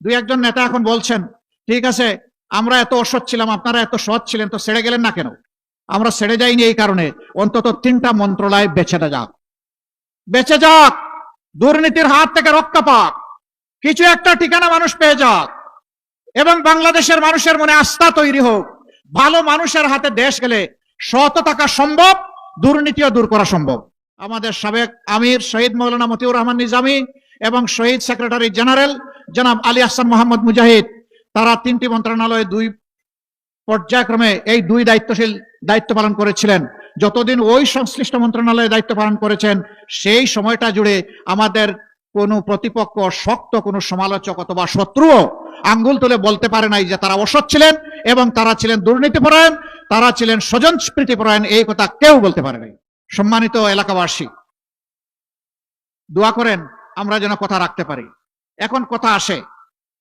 দুই একজন নেতা এখন বলছেন, ঠিক আছে, আমরা এত অসৎ ছিলাম, আপনারা এত সৎ ছিলেন, তো ছেড়ে গেলেন না কেন? আমরা ছেড়ে যাইনি এই কারণে, অন্তত তিনটা মন্ত্রণালয় বেঁচে যাক। বেঁচে যাক, দুর্নীতির হাত থেকে রক্ষা পাক, কিছু একটা ঠিকানা মানুষ পেয়ে যাক, এবং বাংলাদেশের মানুষের মনে আস্থা তৈরি হোক, ভালো মানুষের হাতে দেশ গেলে সত থাকা সম্ভব, দুর্নীতিও দূর করা সম্ভব। আমাদের সাবেক আমির শহীদ মৌলানা মতিউর রহমান নিজামী এবং শহীদ সেক্রেটারি জেনারেল জনাব আলী আহসান মোহাম্মদ মুজাহিদ, তারা তিনটি মন্ত্রণালয়ে দুই পর্যায়ক্রমে এই দুই দায়িত্বশীল দায়িত্ব পালন করেছিলেন। যতদিন ওই সংশ্লিষ্ট মন্ত্রণালয়ে দায়িত্ব পালন করেছেন, সেই সময়টা জুড়ে আমাদের কোনো প্রতিপক্ষ, শক্ত কোনো সমালোচক অথবা শত্রুও আঙ্গুল তুলে বলতে পারে নাই যে তারা অসৎ ছিলেন এবং তারা ছিলেন দুর্নীতিপরায়ণ, তারা ছিলেন স্বজন স্মৃতিপরায়ণ এই কথা কেউ বলতে পারে নাই। সম্মানিত এলাকাবাসী, দোয়া করেন, আমরা যেন কথা রাখতে পারি। এখন কথা আসে।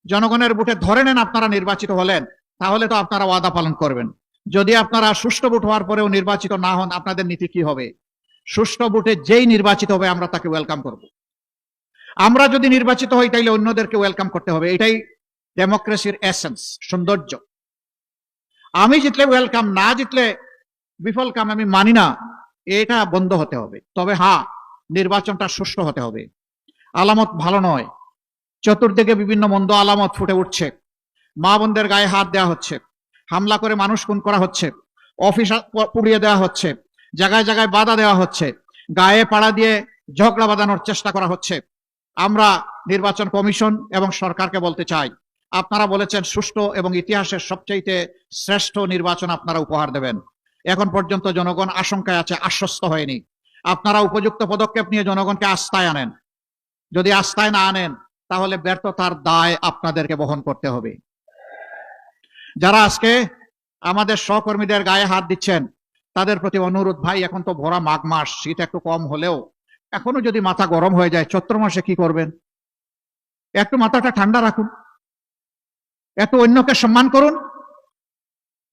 জনগণের বুটে ধরে নেন আপনারা নির্বাচিত হলেন, তাহলে তো আপনারা ওয়াদা পালন করবেন। যদি আপনারা সুষ্ঠু ভোট হওয়ার পরেও নির্বাচিত না হন, আপনাদের নীতি কি হবে? সুষ্ঠু ভোটে যেই নির্বাচিত হবে, আমরা তাকে ওয়েলকাম করব। আমরা যদি নির্বাচিত হই, তাইলে অন্যদেরকে ওয়েলকাম করতে হবে। এটাই ডেমোক্রেসির এসেন্স সৌন্দর্য। আমি জিতলে ওয়েলকাম না জিতলে বিফল কাম আমি মানি না, এটা বন্ধ হতে হবে। তবে হ্যাঁ নির্বাচনটা সুষ্ঠু হতে হবে। আলামত ভালো নয়। চতুর্দিকে বিভিন্ন মন্দ আলামত ফুটে উঠছে। মা বোনদের গায়ে হাত দেওয়া হচ্ছে। হামলা করে মানুষ খুন করা হচ্ছে। অফিস পুড়িয়ে দেওয়া হচ্ছে। জায়গায় জায়গায় বাধা দেওয়া হচ্ছে। গায়ে পাড়া দিয়ে ঝগড়া বাঁধানোর চেষ্টা করা হচ্ছে। আমরা নির্বাচন কমিশন এবং সরকারকে বলতে চাই, আপনারা বলেছেন সুষ্ঠু এবং ইতিহাসের সবচাইতে শ্রেষ্ঠ নির্বাচন আপনারা উপহার দেবেন। এখন পর্যন্ত জনগণ আশঙ্কায় আছে, আশ্বস্ত হয়নি। আপনারা উপযুক্ত পদক্ষেপ নিয়ে জনগণকে আস্থায় আনেন। যদি আস্থায় না আনেন তাহলে ব্যর্থতার দায় আপনাদেরকে বহন করতে হবে। যারা আজকে আমাদের সহকর্মীদের গায়ে হাত দিচ্ছেন, তাদের প্রতি অনুরোধ, ভাই, এখন তো ভরা মাঘ মাস, শীত একটু কম হলেও, এখনও যদি মাথা গরম হয়ে যায়, চৈত্র মাসে কি করবেন? একটু মাথাটা ঠান্ডা রাখুন। একটু অন্যকে সম্মান করুন।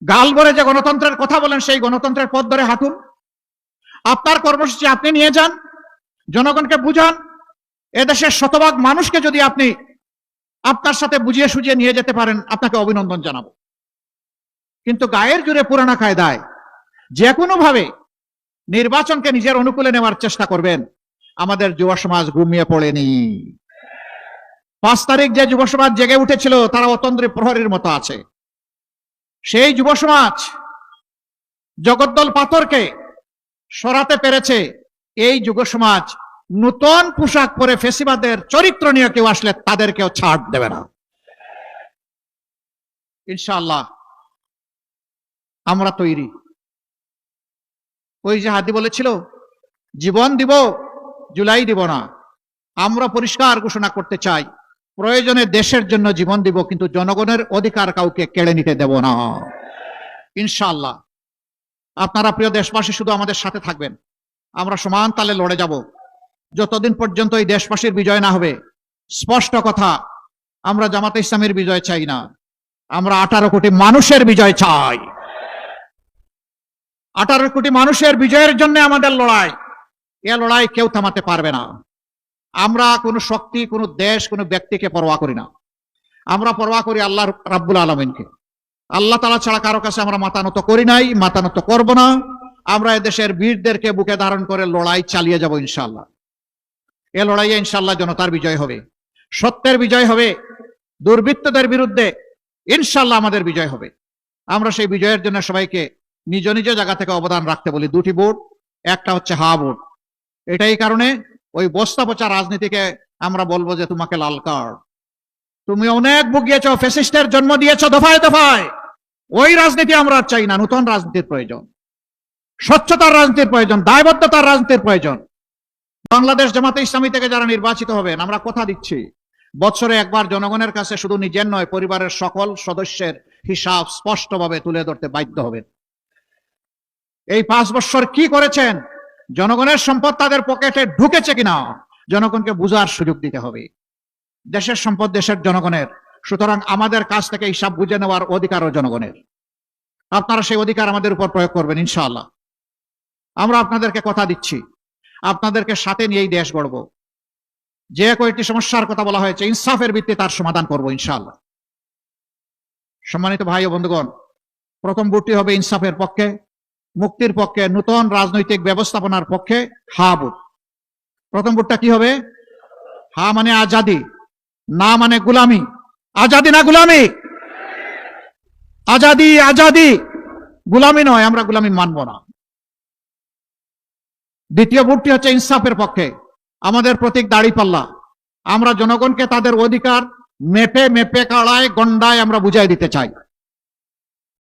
গাল ভরে যে গণতন্ত্রের কথা বলেন, সেই গণতন্ত্রের পথ ধরে হাঁটুন। আপনার কর্মসূচি আপনি নিয়ে যান, জনগণকে বুঝান এদেশের শতভাগ মানুষকে যদি আপনি আপনার সাথে বুঝিয়ে সুঝিয়ে নিয়ে যেতে পারেন, আপনাকে অভিনন্দন জানাব। কিন্তু গায়ের জুড়ে পুরানা কায়দায় যে কোনো ভাবে নির্বাচনকে নিজের অনুকূলে নেওয়ার চেষ্টা করবেন, আমাদের যুব সমাজ ঘুমিয়ে পড়েনি। পাঁচ তারিখ যে যুব সমাজ জেগে উঠেছিল, তারা অতন্ত্রী প্রহরীর মতো আছে। সেই যুব সমাজ জগদ্দল পাথরকে সরাতে পেরেছে এই যুব সমাজ নূতন পোশাক পরে ফেসিবাদের চরিত্র নিয়ে কেউ আসলে তাদেরকেও ছাড় দেবে না। ইনশাআল্লাহ, আমরা তৈরি। ওই যে হাদি বলেছিল, জীবন দিব, জুলাই দিব না। আমরা পরিষ্কার ঘোষণা করতে চাই, প্রয়োজনে দেশের জন্য জীবন দিব, কিন্তু জনগণের অধিকার কাউকে কেড়ে নিতে দেব না। ইনশাআল্লাহ, আপনারা প্রিয় দেশবাসী শুধু আমাদের সাথে থাকবেন। আমরা সমান তালে লড়ে যাব। যতদিন পর্যন্ত এই দেশবাসীর বিজয় না হবে, স্পষ্ট কথা, আমরা জামাতে ইসলামের বিজয় চাই না। আমরা আঠারো কোটি মানুষের বিজয় চাই। আঠারো কোটি মানুষের বিজয়ের জন্য আমাদের লড়াই, এ লড়াই কেউ থামাতে পারবে না। আমরা কোনো শক্তি, কোনো দেশ, কোনো ব্যক্তিকে পরোয়া করি না। আমরা পরোয়া করি আল্লাহ রাব্বুল আলমিনকে। আল্লাহ তালা ছাড়া কারও কাছে আমরা মাতানত করি নাই মাতানত করব না। আমরা এদেশের বীরদেরকে বুকে ধারণ করে লড়াই চালিয়ে যাব ইনশাল্লাহ এ লড়াইয়ে ইনশাল্লাহ জনতার বিজয় হবে। সত্যের বিজয় হবে, দুর্বৃত্তদের বিরুদ্ধে ইনশাল্লাহ আমাদের বিজয় হবে। আমরা সেই বিজয়ের জন্য সবাইকে নিজ নিজ জায়গা থেকে অবদান রাখতে বলি। দুটি ভোট একটা হচ্ছে হা ভোট এটাই কারণে ওই বস্তা পচা রাজনীতিকে আমরা বলব যে তোমাকে লাল কার্ড। তুমি অনেক ভুগিয়েছ ফেসিস্টের জন্ম দিয়েছ, দফায় দফায়। ওই রাজনীতি আমরা চাই না, নতুন রাজনীতির প্রয়োজন। স্বচ্ছতার রাজনীতির প্রয়োজন, দায়বদ্ধতার রাজনীতির প্রয়োজন। বাংলাদেশ জামাতে ইসলামী থেকে যারা নির্বাচিত হবেন, আমরা কথা দিচ্ছি। বছরে একবার জনগণের কাছে শুধু নিজের নয়, পরিবারের সকল সদস্যের হিসাব স্পষ্টভাবে তুলে ধরতে বাধ্য হবেন। এই পাঁচ বছর কি করেছেন? জনগণের সম্পদ তাদের পকেটে ঢুকেছে কিনা? জনগণকে বুঝার সুযোগ দিতে হবে। দেশের সম্পদ দেশের জনগণের। সুতরাং আমাদের কাছ থেকে হিসাব বুঝে নেওয়ার অধিকারও জনগণের। আপনারা সেই অধিকার আমাদের উপর প্রয়োগ করবেন, ইনশাআল্লাহ। আমরা আপনাদেরকে কথা দিচ্ছি। আপনাদেরকে সাথে নিয়েই দেশ গড়ব। যে কয়েকটি সমস্যার কথা বলা হয়েছে, ইনসাফের ভিত্তিতে তার সমাধান করব ইনশাআল্লাহ। সম্মানিত ভাই ও বন্ধুগণ, প্রথম ভোটটি হবে ইনসাফের পক্ষে, মুক্তির পক্ষে, নতুন রাজনৈতিক ব্যবস্থাপনার পক্ষে, হা বুট প্রথম বুটটা কি হবে? হা মানে আজাদি, না মানে গুলামি। আজাদি না গুলামি? আজাদি আজাদি। গুলামি নয়, আমরা গুলামি মানব না। দ্বিতীয় ভোটটি হচ্ছে ইনসাফের পক্ষে। আমাদের প্রতীক দাড়িপাল্লা আমরা জনগণকে তাদের অধিকার মেপে মেপে কাড়ায়, গন্ডায় আমরা বুঝাই দিতে চাই।